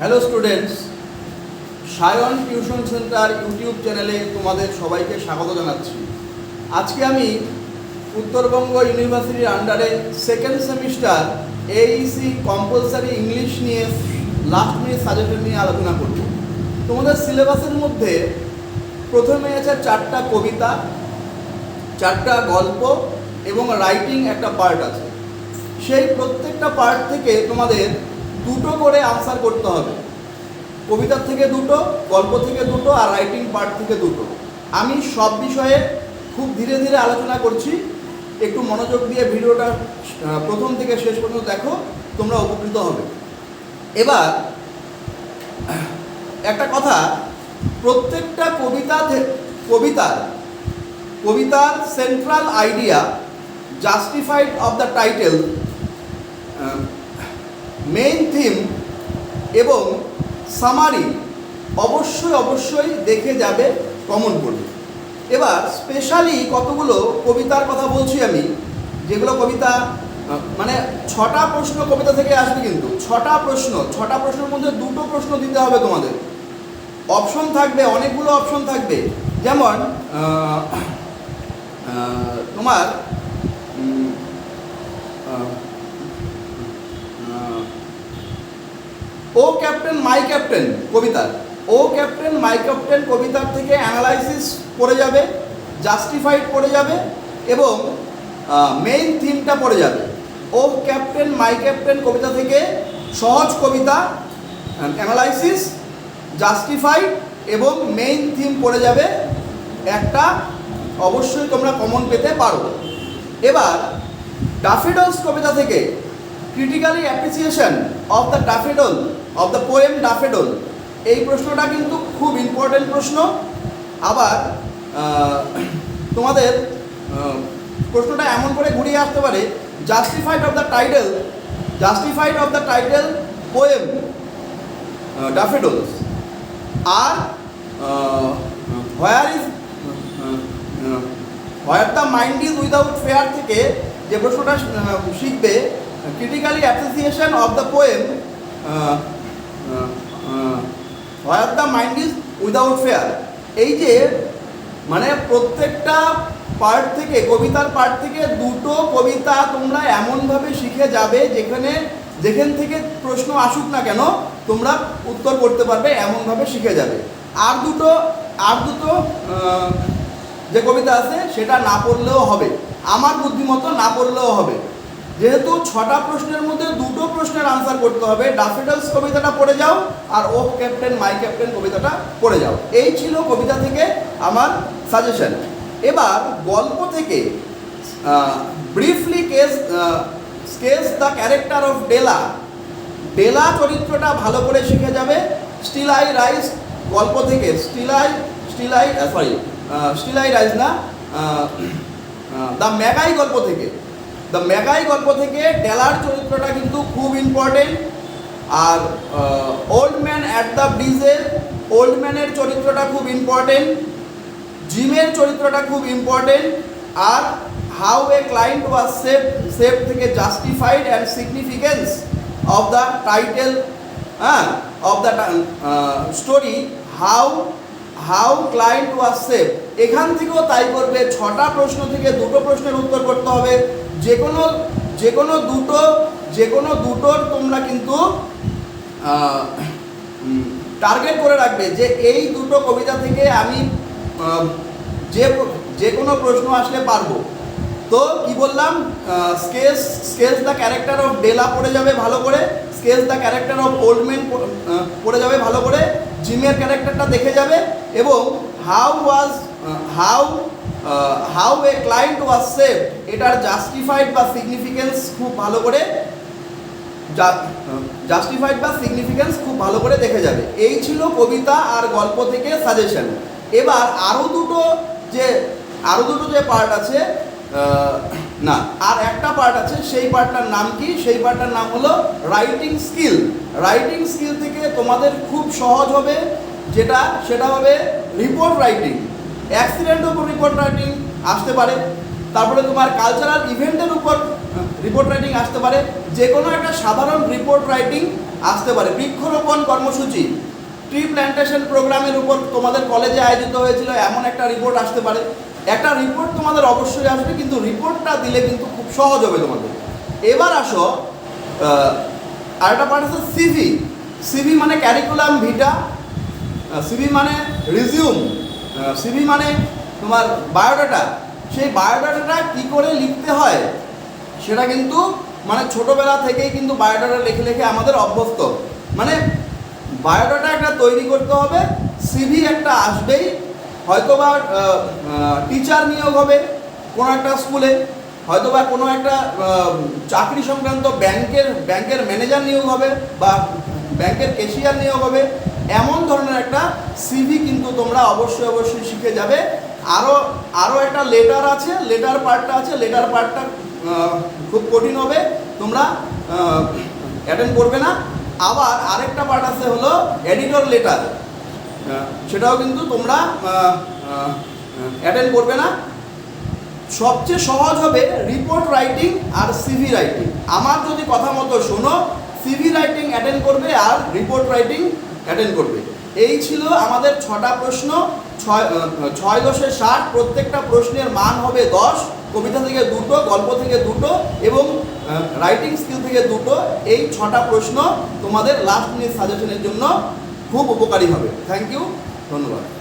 Hello students Sayan tuition centre YouTube চ্যানেলে তোমাদের সবাইকে স্বাগত জানাচ্ছি। আজকে আমি উত্তরবঙ্গ ইউনিভার্সিটির আন্ডারে second semester AEC compulsory English নিয়ে লাস্ট মিনিট সাজেশন নিয়ে আলোচনা করব। তোমাদের সিলেবাসের মধ্যে প্রথমে আছে চারটা কবিতা, চারটা গল্প এবং রাইটিং একটা পার্ট আছে। সেই প্রত্যেকটা পার্ট থেকে তোমাদের দুটো করে আনসার করতে হবে। কবিতার থেকে দুটো, গল্প থেকে দুটো আর রাইটিং পার্ট থেকে দুটো। আমি সব বিষয়ে খুব ধীরে ধীরে আলোচনা করছি। একটু মনোযোগ দিয়ে ভিডিওটা প্রথম থেকে শেষ পর্যন্ত দেখো, তোমরা উপকৃত হবে। এবার, একটা কথা, প্রত্যেকটা কবিতা কবিতার কবিতার central idea justified of the title main theme এবং সামারি অবশ্যই অবশ্যই দেখে যাবে কমন পড়বে এবার স্পেশালি কতগুলো কবিতার কথা বলছি আমি, যেগুলো কবিতা মানে ছটা প্রশ্ন কবিতা থেকে আসবে কিন্তু, ছটা প্রশ্ন, ছটা প্রশ্নের মধ্যে দুটো প্রশ্ন দিতে হবে তোমাদের। অপশন থাকবে, অনেকগুলো অপশন থাকবে। যেমন তোমার ও ক্যাপ্টেন, মাই ক্যাপ্টেন, কবিতার। ও ক্যাপ্টেন, মাই ক্যাপ্টেন, কবিতার থেকে অ্যানালাইসিস পড়ে যাবে, জাস্টিফাইড পড়ে যাবে এবং মেইন থিমটা পড়ে যাবে। ও ক্যাপ্টেন, মাই ক্যাপ্টেন, কবিতা থেকে সহজ কবিতা অ্যানালাইসিস, জাস্টিফাইড এবং মেইন থিম পড়ে যাবে একটা অবশ্যই তোমরা কমন পেতে পারো। এবার ডাফেডলস কবিতা থেকে critically appreciation of the daffodil of the poem daffodil এই প্রশ্নটা কিন্তু খুব ইম্পর্টেন্ট প্রশ্ন। আবার তোমাদের প্রশ্নটা এমন করে ঘুরিয়ে আসতে পারে justified of the title justified of the title poem daffodils R where is where the mind is without fear থেকে যে প্রশ্নটা শিখবে critically appreciation of the poem where the mind is without fear এই যে মানে প্রত্যেকটা পার্ট থেকে, কবিতার পার্ট থেকে দুটো কবিতা তোমরা এমনভাবে শিখে যাবে যেখানে, যেখান থেকে প্রশ্ন আসুক না কেন, তোমরা উত্তর করতে পারবে, এমনভাবে শিখে যাবে। আর দুটো আর দুটো যে কবিতা আছে, সেটা না পড়লেও হবে। আমার বুদ্ধিমতো না পড়লেও হবে। যেহেতু ছটা প্রশ্নের মধ্যে দুটো প্রশ্নের আনসার করতে হবে ডাফেডলস কবিতাটা পড়ে যাও আর ও ক্যাপ্টেন মাই ক্যাপ্টেন কবিতাটা পড়ে যাও। এই ছিল কবিতা থেকে আমার সাজেশন এবার গল্প থেকে briefly case sketch the character of Della Della চরিত্রটা ভালো করে শিখে যাবে। স্টিল আই রাইস গল্প থেকে still I still I sorry still I rise না দ্য ম্যাগাই গল্প থেকে। দ্য ম্যাগাই গল্প থেকে ডেলার চরিত্রটা কিন্তু খুব ইম্পর্টেন্ট আর ওল্ড ম্যান অ্যাট দ্য ব্রিজের ওল্ড ম্যানের চরিত্রটা খুব ইম্পর্টেন্ট জিমের চরিত্রটা খুব important R how a client was save save থেকে justified and significance of the title হ্যাঁ of the story how how client was save এখান থেকেও তাই করবে। ছটা প্রশ্ন থেকে দুটো প্রশ্নের উত্তর করতে হবে। যে কোনো যে কোনো দুটো যে কোনো দুটোর তোমরা কিন্তু টার্গেট করে রাখবে যে এই দুটো কবিতা থেকে আমি যে যে কোনো প্রশ্ন আসলে পারব। তো কি বললাম? Sketch sketch the character of Della পড়ে যাবে ভালো করে sketch the character of old man পড়ে যাবে ভালো করে জিমের ক্যারেক্টারটা দেখে যাবে এবং how was how how a client was save এটার জাস্টিফাইড বা সিগনিফিকেন্স খুব ভালো করে জাস্টিফাইড বা সিগনিফিকেন্স খুব ভালো করে দেখে যাবে। এই ছিল কবিতা আর গল্প থেকে সাজেশন এবার আরও দুটো যে আরও দুটো যে পার্ট আছে না, আর একটা পার্ট আছে, সেই পার্টটার নাম কি? সেই পার্টটার নাম হলো রাইটিং স্কিল রাইটিং স্কিল থেকে তোমাদের খুব সহজ হবে যেটা, সেটা হবে রিপোর্ট রাইটিং অ্যাক্সিডেন্ট ওপর রিপোর্ট রাইটিং আসতে পারে। তারপরে তোমার কালচারাল ইভেন্টের উপর রিপোর্ট রাইটিং আসতে পারে। যে কোনো একটা সাধারণ রিপোর্ট রাইটিং আসতে পারে। বৃক্ষরোপণ কর্মসূচি। ট্রি প্ল্যান্টেশন প্রোগ্রামের উপর তোমাদের কলেজে আয়োজিত হয়েছিল, এমন একটা রিপোর্ট আসতে পারে। একটা রিপোর্ট তোমাদের অবশ্যই আসবে, কিন্তু রিপোর্টটা দিলে কিন্তু খুব সহজ হবে তোমাদের। এবার আসো আরেকটা পার্ট আছে সিভি সিভি মানে ক্যারিকুলাম ভিটা সিভি মানে রিজিউম সিভি মানে তোমার বায়োডাটা সেই বায়োডাটাটা কি করে লিখতে হয়? সেটা কিন্তু মানে ছোটোবেলা থেকেই কিন্তু বায়োডাটা লিখে লিখে আমাদের অভ্যস্ত। মানে বায়োডাটা একটা তৈরি করতে হবে সিভি একটা আসবেই। হয়তোবা টিচার নিয়োগ হবে কোনো একটা স্কুলে হয়তোবা কোনো একটা চাকরি সংক্রান্ত ব্যাংকের ব্যাংকের ম্যানেজার নিয়োগ হবে বা ব্যাংকের ক্যাশিয়ার নিয়োগ হবে। এমন ধরনের একটা সিভি কিন্তু তোমরা অবশ্যই অবশ্যই শিখে যাবে। আরও আরও একটা লেটার আছে লেটার পার্টটা আছে লেটার পার্টটা খুব কঠিন হবে, তোমরা অ্যাটেন্ড করবে না। আবার আরেকটা পার্ট আছে হলো এডিটর লেটার সেটাও কিন্তু তোমরা অ্যাটেন্ড করবে না। সবচেয়ে সহজ হবে রিপোর্ট রাইটিং আর সিভি রাইটিং আমার যদি কথা মতো শোনো সিভি রাইটিং অ্যাটেন্ড করবে আর রিপোর্ট রাইটিং অ্যাটেন্ড করবে। এই ছিল আমাদের ছটা প্রশ্ন, ছয় ছয় দশে ষাট, প্রত্যেকটা প্রশ্নের মান হবে দশ, কবিতা থেকে দুটো, গল্প থেকে দুটো এবং রাইটিং স্কিল থেকে দুটো। এই ছটা প্রশ্ন তোমাদের লাস্ট মিনিট সাজেশনের জন্য খুব উপকারী হবে। থ্যাংক ইউ ধন্যবাদ।